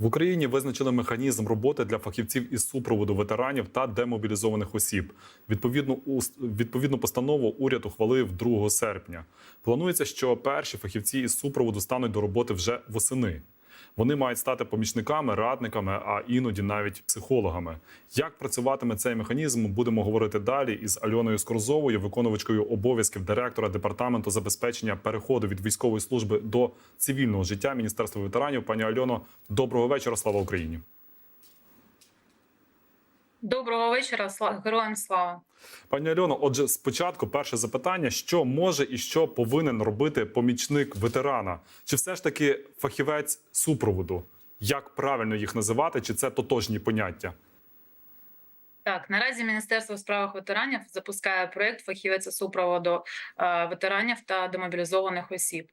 В Україні визначили механізм роботи для фахівців із супроводу ветеранів та демобілізованих осіб. Відповідну відповідну постанову уряд ухвалив 2 серпня. Планується, що перші фахівці із супроводу стануть до роботи вже восени. Вони мають стати помічниками, радниками, а іноді навіть психологами. Як працюватиме цей механізм, будемо говорити далі із Альоною Скорзовою, виконувачкою обов'язків директора департаменту забезпечення переходу від військової служби до цивільного життя Міністерства ветеранів. Пані Альоно, доброго вечора. Слава Україні. Доброго вечора, героям слава. Пані Альоно, отже, спочатку перше запитання: що може і що повинен робити помічник ветерана? Чи все ж таки фахівець супроводу? Як правильно їх називати? Чи це тотожні поняття? Так, наразі Міністерство у справах ветеранів запускає проєкт фахівець супроводу е, ветеранів та демобілізованих осіб.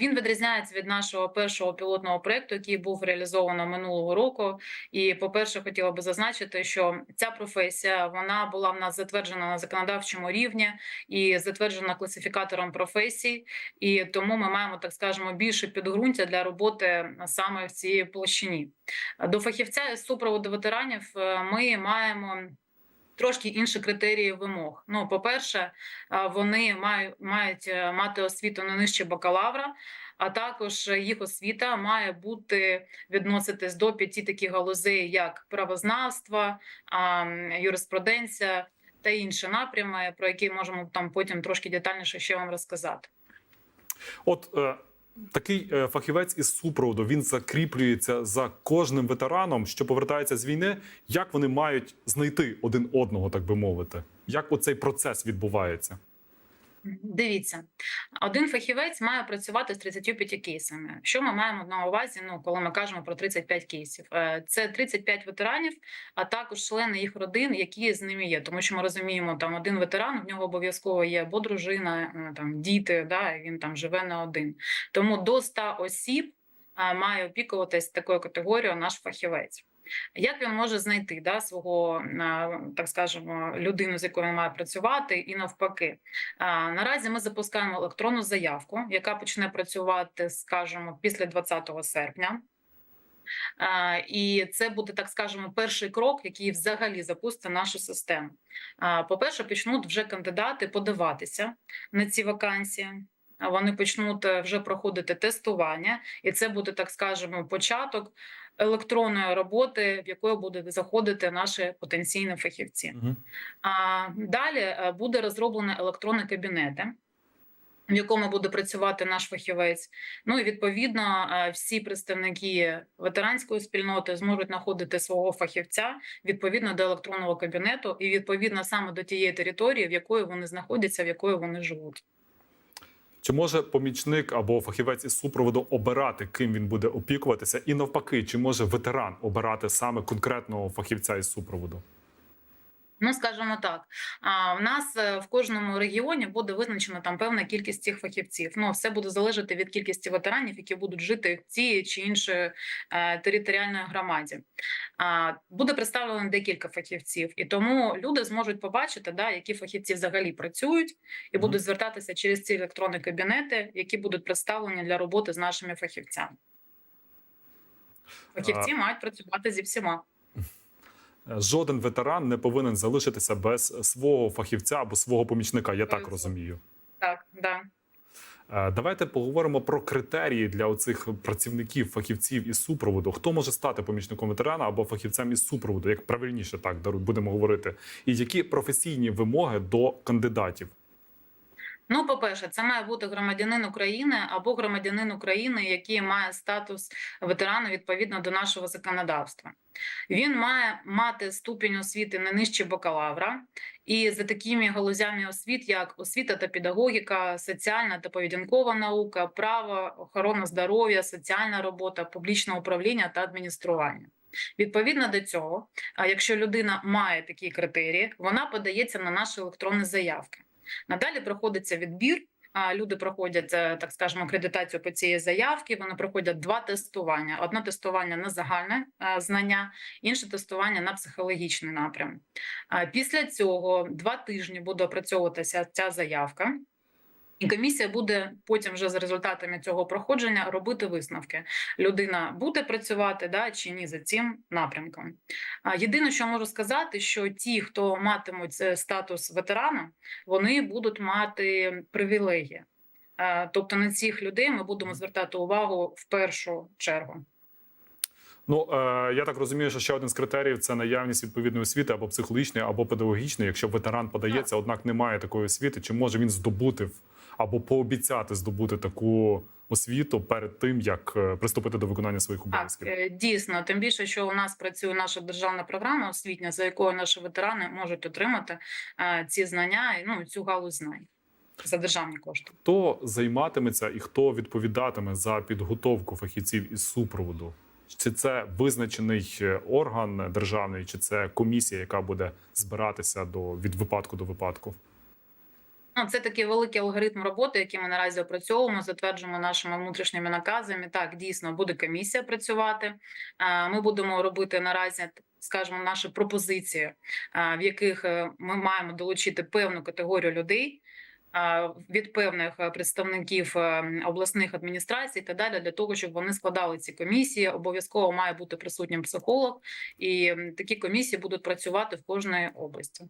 Він відрізняється від нашого першого пілотного проєкту, який був реалізовано минулого року. І, по-перше, хотіла би зазначити, що ця професія вона була в нас затверджена на законодавчому рівні і затверджена класифікатором професій. І тому ми маємо, так скажемо, більше підґрунтя для роботи саме в цій площині. До фахівця із супроводу ветеранів е, ми маємо. Трошки інші критерії вимог. Ну, по-перше, вони мають, мають е, мати освіту не нижче бакалавра, а також їх освіта має бути відноситись до п'яти таких галузей, як правознавство, юриспруденція та інші напрями, про які можемо там потім трошки детальніше ще вам розказати. От е, такий е, фахівець із супроводу він закріплюється за кожним ветераном, що повертається з війни. Як вони мають знайти один одного, так би мовити? Як оцей процес відбувається? Дивіться, один фахівець має працювати з 35 кейсами. Що ми маємо на увазі? Ну, коли ми кажемо про 35 кейсів, Е, це 35 ветеранів, а також члени їх родин, які з ними є. Тому що ми розуміємо, там один ветеран, в нього обов'язково є або дружина, е, там діти, да, він там живе не один. Тому до 100 осіб е, має опікуватись такою категорією наш фахівець. Як він може знайти да, свого, так скажемо, людину, з якою він має працювати, і навпаки. Наразі ми запускаємо електронну заявку, яка почне працювати, скажімо, після 20 серпня. І це буде, так скажемо, перший крок, який взагалі запустить нашу систему. А, По-перше, почнуть вже кандидати подаватися на ці вакансії. Вони почнуть е, вже проходити тестування, і це буде, так скажемо, початок електронної роботи, в якої будуть заходити наші потенційні фахівці. Угу. А далі е, буде розроблено електронні кабінети, в якому буде працювати наш фахівець. Ну і відповідно е, всі представники ветеранської спільноти зможуть знаходити свого фахівця відповідно до електронного кабінету, і відповідно саме до тієї території, в якої вони знаходяться, в якої вони живуть. Чи може помічник або фахівець із супроводу обирати, ким він буде опікуватися, і навпаки, чи може ветеран обирати саме конкретного фахівця із супроводу? Ну, скажімо так, в нас е, в кожному регіоні буде визначена там певна кількість цих фахівців. Ну, все буде залежати від кількості ветеранів, які будуть жити в цій чи іншій е, територіальної громаді. Буде представлено декілька фахівців, і тому люди зможуть побачити, да, які фахівці взагалі працюють, і будуть звертатися через ці електронні кабінети, які будуть представлені для роботи з нашими фахівцями. Фахівці мають працювати зі всіма. Жоден ветеран не повинен залишитися без свого фахівця або свого помічника. Я так розумію. Так, да. Е, Давайте поговоримо про критерії для оцих працівників, фахівців із супроводу. Хто може стати помічником ветерана або фахівцем із супроводу, як правильніше так будемо говорити, і які професійні вимоги до кандидатів? Ну, по-перше, це має бути громадянин України або громадянин України, який має статус ветерана відповідно до нашого законодавства. Він має мати ступінь освіти не нижче бакалавра, і за такими галузями освіт, як освіта та педагогіка, соціальна та поведінкова наука, право, охорона здоров'я, соціальна робота, публічне управління та адміністрування. Відповідно до цього, якщо людина має такі критерії, вона подається на наші електронні заявки. Надалі проходиться відбір. Люди проходять, е, так скажемо, акредитацію по цієї заявки. Вони проходять два тестування: одне тестування на загальне е, знання, інше тестування на психологічний напрям. Після цього два тижні буде опрацьовуватися ця заявка. І комісія буде потім вже за результатами цього проходження робити висновки. Людина буде працювати да, чи ні за цим напрямком. А єдине, що можу сказати, що ті, хто матимуть е, статус ветерана, вони будуть мати привілегії. Е, Тобто на цих людей ми будемо звертати увагу в першу чергу. Ну е, я так розумію, що ще один з критеріїв це наявність відповідної освіти або психологічної, або педагогічної. Якщо ветеран подається, однак немає такої освіти, чи може він здобути в- або пообіцяти здобути таку освіту перед тим, як е, приступити до виконання своїх обов'язків? е, дійсно, тим більше, що у нас працює наша державна програма освітня, за якою наші ветерани можуть отримати е, ці знання і ну цю галузь знань за державні кошти. Хто займатиметься і хто відповідатиме за підготовку фахівців із супроводу? Чи це визначений орган державний, чи це комісія, яка буде збиратися до від випадку до випадку? Це такий великий алгоритм роботи, який ми наразі опрацьовуємо, затверджуємо нашими внутрішніми наказами. Так, дійсно буде комісія працювати. Ми будемо робити наразі, скажімо, наші пропозиції, в яких е, ми маємо долучити певну категорію людей. Від певних е, представників е, обласних адміністрацій та далі для того, щоб вони складали ці комісії. Обов'язково має бути присутнім психолог, і такі комісії будуть працювати в кожної області.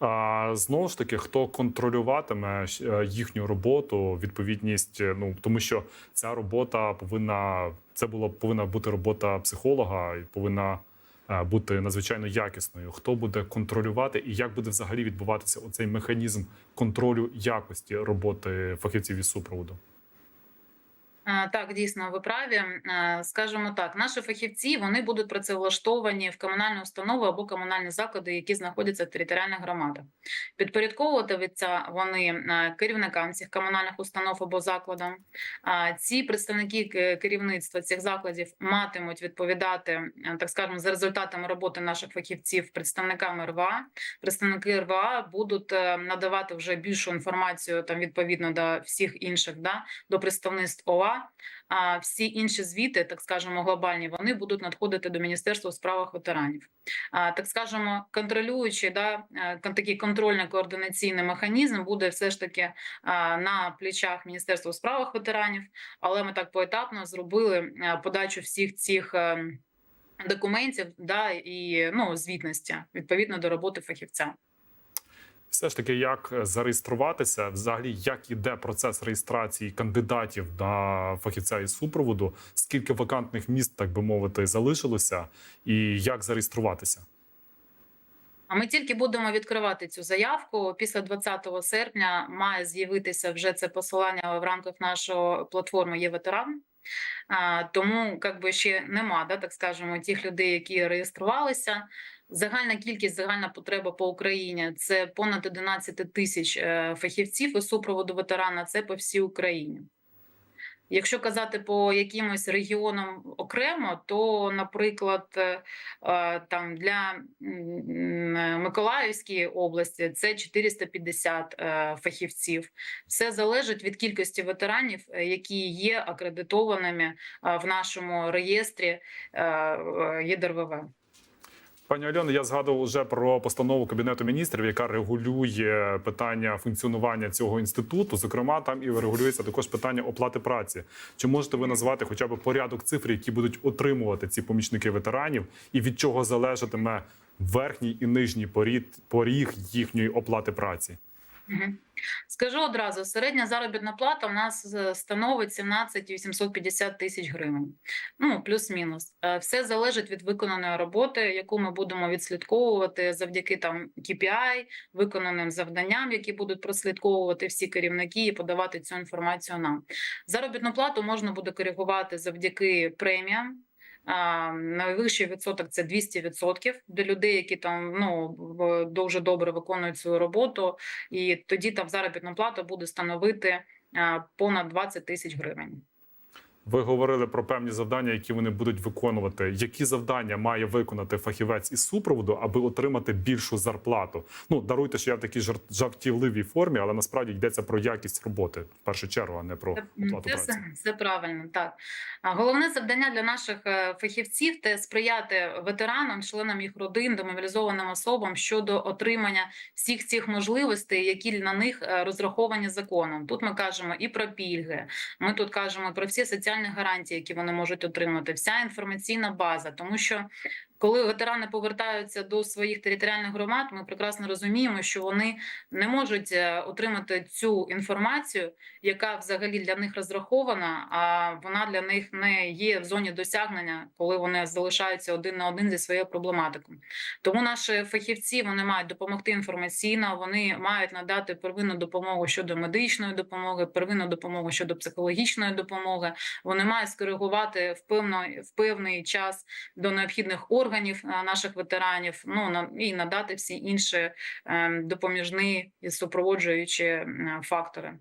А знову ж таки, хто контролюватиме е, їхню роботу, відповідність? е, Ну тому що ця робота повинна це була повинна бути робота психолога і повинна е, бути надзвичайно якісною. Хто буде контролювати і як буде взагалі відбуватися оцей механізм контролю якості роботи фахівців із супроводу? Е, Так, дійсно, ви праві. Е, Скажімо так, наші фахівці вони будуть працевлаштовані в комунальні установи або комунальні заклади, які знаходяться в територіальних громадах. Підпорядковуватимуться вони е, керівникам цих комунальних установ або закладам. Ці представники керівництва цих закладів матимуть відповідати, так скажемо, за результатами роботи наших фахівців представникам РВА. Представники РВА будуть надавати вже більшу інформацію там відповідно до всіх інших да, до представництв ОА. А всі інші звіти, так скажемо, глобальні, вони будуть надходити до Міністерства у справах ветеранів. А, так скажемо, контролюючи, да, е, такий контрольно-координаційний механізм буде все ж таки на плечах Міністерства у справах ветеранів, але ми так поетапно зробили е, подачу всіх цих. е, Документів да і ну звітності відповідно до роботи фахівця. Все ж таки, як зареєструватися, взагалі, як іде процес реєстрації кандидатів на фахівця із супроводу, скільки вакантних міст, так би мовити, залишилося, і як зареєструватися? А ми тільки будемо відкривати цю заявку. Після 20 серпня має з'явитися вже це посилання в рамках нашої платформи є ветеран. Тому як би ще нема, да, так скажемо, тих людей, які реєструвалися. Загальна кількість, загальна потреба по Україні це понад 11 тисяч е, фахівців із супроводу ветерана. Це по всій Україні. Якщо казати по якимось регіонам окремо, то, наприклад, е, е, там для Миколаївської області це 450 е, фахівців. Все залежить від кількості ветеранів, які є акредитованими в нашому реєстрі ЄДРВВ. Пані Альоно, я згадував вже про постанову кабінету міністрів, яка регулює питання функціонування цього інституту. Зокрема, там і регулюється також питання оплати праці. Чи можете ви назвати хоча б порядок цифр, які будуть отримувати ці помічники ветеранів, і від чого залежатиме верхній і нижній поріг, їхньої оплати праці? Скажу одразу: середня заробітна плата у нас е, становить 17 850 тисяч гривень. Ну плюс-мінус. Е, Все залежить від виконаної роботи, яку ми будемо відслідковувати завдяки там KPI, виконаним завданням, які будуть прослідковувати всі керівники і подавати цю інформацію нам. Заробітну плату можна буде коригувати завдяки преміям. Найвищий відсоток це 200% для людей, які там ну дуже добре виконують свою роботу, і тоді там заробітна плата буде становити понад 20 тисяч гривень. Ви говорили про певні завдання, які вони будуть виконувати. Які завдання має виконати фахівець із супроводу, аби отримати більшу зарплату? Ну даруйте, що я в такій жарт- жартівливій формі, але насправді йдеться про якість роботи в першу чергу, а не про Це, оплату це, праці. все- це правильно, так. Головне завдання для наших е, фахівців це сприяти ветеранам, членам їх родин, демобілізованим особам щодо отримання всіх цих можливостей, які на них е, розраховані законом. Тут ми кажемо і про пільги, ми тут кажемо про всі соціальні гарантії, які вони можуть отримати, вся інформаційна база, тому що. Коли ветерани повертаються до своїх територіальних громад, ми прекрасно розуміємо, що вони не можуть е, отримати цю інформацію, яка взагалі для них розрахована, а вона для них не є в зоні досягнення, коли вони залишаються один на один зі своєю проблематикою. Тому наші фахівці вони мають допомогти інформаційно, вони мають надати первинну допомогу щодо медичної допомоги, первинну допомогу щодо психологічної допомоги. Вони мають скоригувати в певний, в певний час до необхідних органів а, наших ветеранів. Ну і надати всі інші ем, допоміжні і супроводжуючі фактори.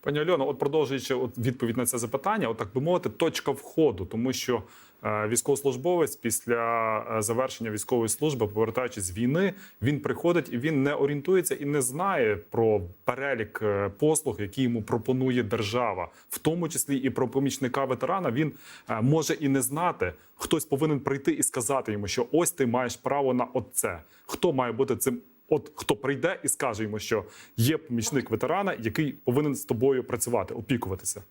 Пані Альоно, от продовжуючи от відповідь на це запитання, от так би мовити, точка входу, тому що е, військовослужбовець після е, завершення військової служби, повертаючись з війни, він приходить і він не орієнтується і не знає про перелік е, послуг, які йому пропонує держава, в тому числі і про помічника ветерана. Він е, може і не знати. Хтось повинен прийти і сказати йому, що ось ти маєш право на оце. Хто має бути цим? От хто прийде і скаже йому, що є помічник ветерана, який повинен з тобою працювати, опікуватися.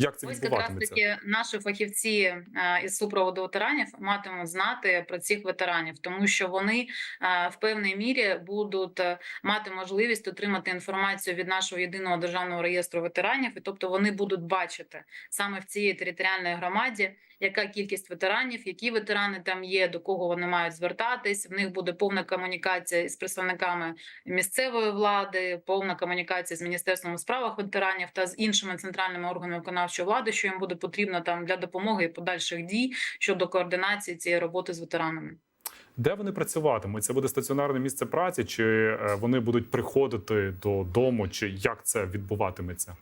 Як це Ось якраз таки наші фахівці е, із супроводу ветеранів матимуть знати про цих ветеранів, тому що вони е, в певній мірі будуть е, мати можливість отримати інформацію від нашого єдиного державного реєстру ветеранів, і тобто вони будуть бачити саме в цій територіальній громаді. Яка кількість ветеранів, які ветерани там є, до кого вони мають звертатись? В них буде повна комунікація із представниками місцевої влади, повна комунікація з міністерством у справах ветеранів та з іншими центральними органами виконавчої влади, що їм буде потрібно там для допомоги і подальших дій щодо координації цієї роботи з ветеранами. Де вони працюватимуть? Це буде стаціонарне місце праці, чи е, вони будуть приходити додому, чи як це відбуватиметься?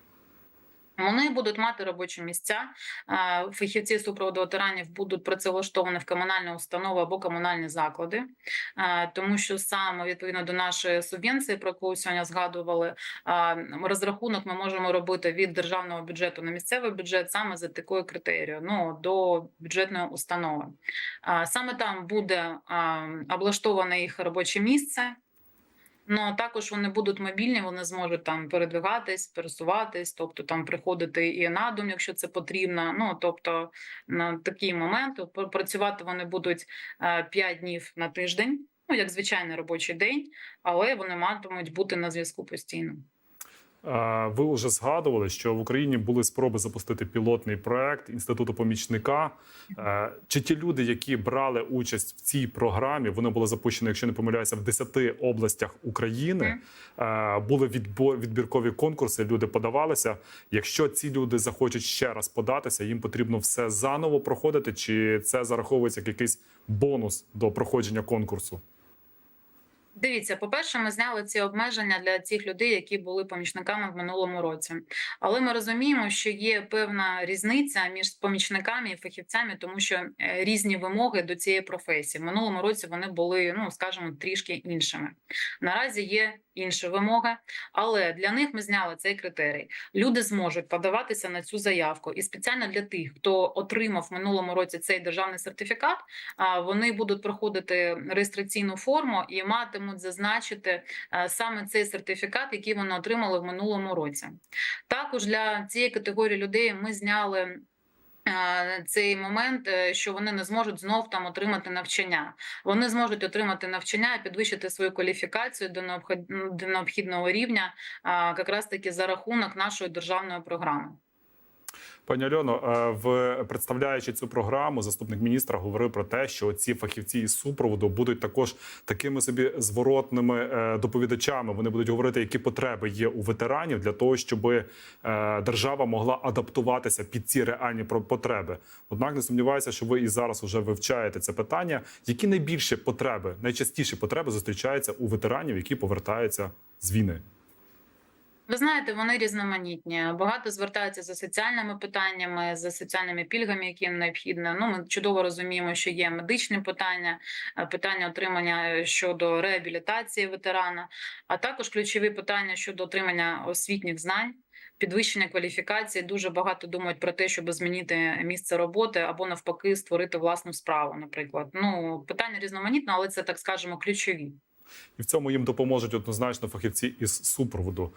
Вони будуть мати робочі місця. Фахівці супроводу ветеранів будуть працевлаштовані в комунальні установи або комунальні заклади, тому що саме відповідно до нашої субвенції, про яку сьогодні згадували, розрахунок ми можемо робити від державного бюджету на місцевий бюджет саме за такою критерією, ну до бюджетної установи. Саме там буде облаштоване їх робоче місце. Ну а також вони будуть мобільні, вони зможуть там передвигатись, пересуватись, тобто там приходити і на дом, якщо це потрібно. Ну тобто на такий момент працювати вони будуть 5 днів на тиждень, ну як звичайний робочий день, але вони матимуть бути на зв'язку постійно. Ви вже згадували, що в Україні були спроби запустити пілотний проект інституту помічника. Е, Чи ті люди, які брали участь в цій програмі, вони були запущені, якщо не помиляюся, в 10 областях України. Е, Були відбіркові конкурси. Люди подавалися. Якщо ці люди захочуть ще раз податися, їм потрібно все заново проходити, чи це зараховується як якийсь бонус до проходження конкурсу? Дивіться, по-перше, ми зняли ці обмеження для цих людей, які були помічниками в минулому році. Але ми розуміємо, що є певна різниця між помічниками і фахівцями, тому що е, різні вимоги до цієї професії. В минулому році вони були, ну скажімо, трішки іншими. Наразі є інші вимоги, але для них ми зняли цей критерій. Люди зможуть подаватися на цю заявку, і спеціально для тих, хто отримав в минулому році цей державний сертифікат, вони будуть проходити реєстраційну форму і матимуть зазначити е, саме цей сертифікат, який вони отримали в минулому році. Також для цієї категорії людей ми зняли. е, Цей момент, е, що вони не зможуть знов там отримати навчання. Вони зможуть отримати навчання і підвищити свою кваліфікацію до необхідного рівня, якраз таки за рахунок нашої державної програми. Пані Альоно, е, в представляючи цю програму, заступник міністра говорив про те, що ці фахівці із супроводу будуть також такими собі зворотними е, доповідачами. Вони будуть говорити, які потреби є у ветеранів для того, щоб е, держава могла адаптуватися під ці реальні потреби. Однак не сумніваюся, що ви і зараз вже вивчаєте це питання. Які найбільші потреби, найчастіші потреби зустрічаються у ветеранів, які повертаються з війни? Ви знаєте, вони різноманітні. Багато звертаються за соціальними питаннями, за соціальними пільгами, які їм необхідно. Ну, ми чудово розуміємо, що є медичні питання, е, питання отримання щодо реабілітації ветерана, а також ключові питання щодо отримання освітніх знань. Підвищення кваліфікації дуже багато думають про те, щоб змінити місце роботи або навпаки створити власну справу. Наприклад, ну питання різноманітне, але це так скажемо ключові. І в цьому їм допоможуть однозначно фахівці із супроводу.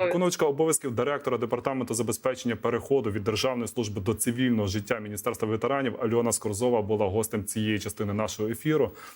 Виконувачка обов'язків директора департаменту забезпечення переходу від державної служби до цивільного життя Міністерства ветеранів Альона Скорзова була гостем цієї частини нашого ефіру.